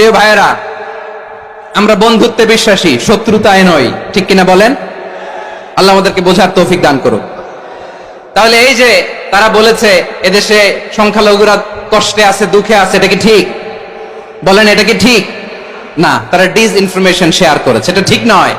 প্রিয় ভাইয়েরা, আমরা বন্ধুত্বে বিশ্বাসী, শত্রুতায় নয় ঠিক কিনা বলেন? আল্লাহ আমাদেরকে বোঝার তৌফিক দান করুক। তাহলে এই যে তারা বলেছে, এদেশে সংখ্যালঘুরা কষ্টে আছে, দুঃখে আছে, এটা কি ঠিক? বলেন, এটা কি ঠিক? না, তারা ডিস ইনফরমেশন শেয়ার করেছে, এটা ঠিক নয়।